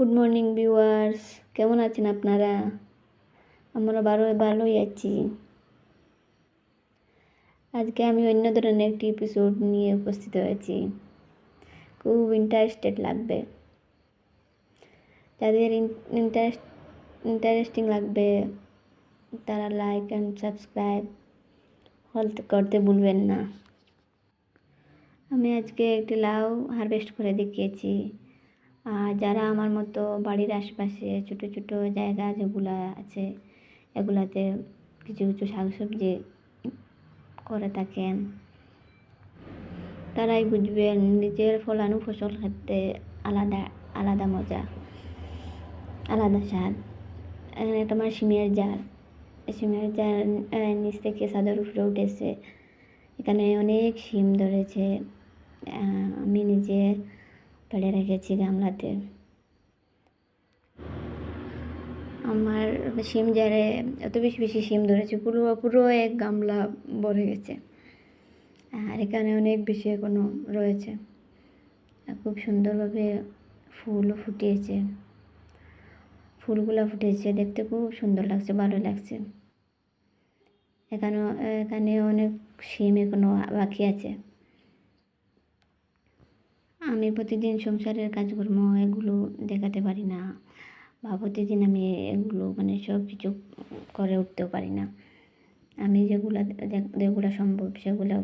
Good morning viewers কেমন আছেন আপনারা? আমরা বারো, ভালোই আছি। আজকে আমি অন্য ধরনের একটি এপিসোড নিয়ে উপস্থিত হয়েছি। খুব ইন্টারেস্টেড লাগবে। যাদের ইন্টারেস্ট ইন্টারেস্টিং লাগবে, তারা লাইক অ্যান্ড সাবস্ক্রাইব করতে ভুলবেন না। আমি আজকে একটি লাউ হারভেস্ট করে দেখিয়েছি। যারা আমার মতো বাড়ির আশেপাশে ছোটো ছোটো জায়গা যেগুলো আছে, এগুলাতে কিছু কিছু শাকসবজি করে থাকেন, তারাই বুঝবেন নিজের ফলানো ফসল খেতে আলাদা আলাদা মজা, আলাদা স্বাদ। একটা আমার সিমের জার সিমের জার নিচ থেকে সাদের উপরে উঠেছে। এখানে অনেক শিম ধরেছে। আমি নিজে পেড়ে রেখেছি গামলাতে। আমার শিম জারে এত বেশি বেশি শিম ধরেছে, পুরো পুরো এক গামলা ভরে গেছে। আর এখানে অনেক বেশি এখনও রয়েছে। খুব সুন্দরভাবে ফুলও ফুটিয়েছে ফুলগুলো ফুটেছে, দেখতে খুব সুন্দর লাগছে, ভালো লাগছে। এখানেও এখানে অনেক শিম এখনও বাকি আছে। আমি প্রতিদিন সংসারের কাজকর্ম এগুলো দেখাতে পারি না বা প্রতিদিন আমি এগুলো মানে সব কিছু করে উঠতেও পারি না। আমি যেগুলো যেগুলো সম্ভব সেগুলো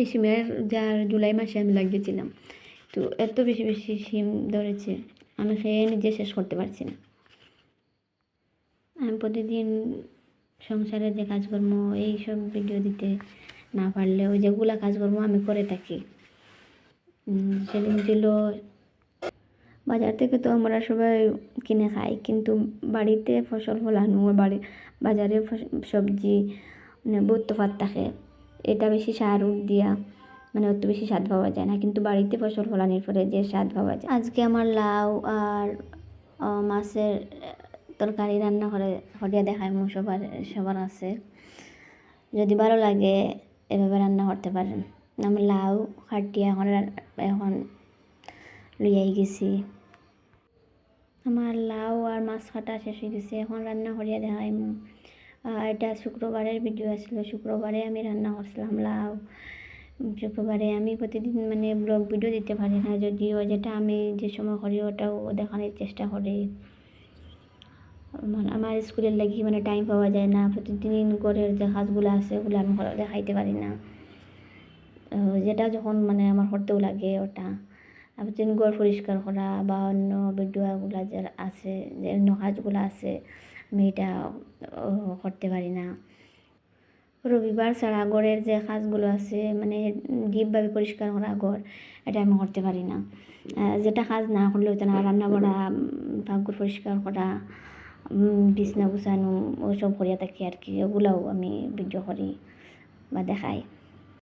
এই সিমের যার জুলাই মাসে আমি লাগিয়েছিলাম, তো এত বেশি বেশি সিম ধরেছে, আমি খেয়ে নিজে শেষ করতে পারছি না। আমি প্রতিদিন সংসারের যে কাজকর্ম এই সব ভিডিও দিতে না পারলেও যেগুলো কাজকর্ম আমি করে থাকি সেদিন ছিল বাজার থেকে তো আমরা সবাই কিনে খাই, কিন্তু বাড়িতে ফসল ফলানো, বাড়ি, বাজারে সবজি মানে বহুত তফাত থাকে, এটা বেশি সার দিয়া মানে অত বেশি স্বাদ পাওয়া যায় না, কিন্তু বাড়িতে ফসল ফলানোর পরে যে স্বাদ পাওয়া যায়। আজকে আমার লাউ আর মাছের তরকারি রান্না করে হরিয়া দেখায় সবার সবার আছে। যদি ভালো লাগে, এভাবে রান্না করতে পারেন। আমি লাউ খাটিয়া এখন এখন লইয়াই গেছি আমার লাউ আর মাছ কাটা শেষ হয়ে গেছে এখন রান্না করিয়া দেখাই এটা শুক্রবারের ভিডিও আসলো শুক্রবারে আমি রান্না করছিলাম লাউ শুক্রবারে আমি প্রতিদিন মানে ব্লগ ভিডিও দিতে পারি না যদিও যেটা আমি যে সময় করি ওটাও দেখানোর চেষ্টা করি মানে আমার স্কুলের লাগি মানে টাইম পাওয়া যায় না প্রতিদিন ঘরের যে কাজগুলো আছে ওগুলো আমি দেখাইতে পারি না যেটা যখন মানে আমার করতেও লাগে ওটা। প্রতিদিন ঘর পরিষ্কার করা বা অন্য ভিডিওগুলো যে আছে, যে অন্য কাজগুলো আছে, আমি এটা করতে পারি না। রবিবার ছাড়া ঘরের যে কাজগুলো আছে মানে ডিপভাবে পরিষ্কার করা ঘর, এটা আমি করতে পারি না। যেটা কাজ না করলে হতো না রান্না বাড়া পাকঘর পরিষ্কার করা বিছনা গুছানো, ওসব করিয়া থাকি আর কি, ওগুলোও আমি ভিডিও করি বা দেখাই।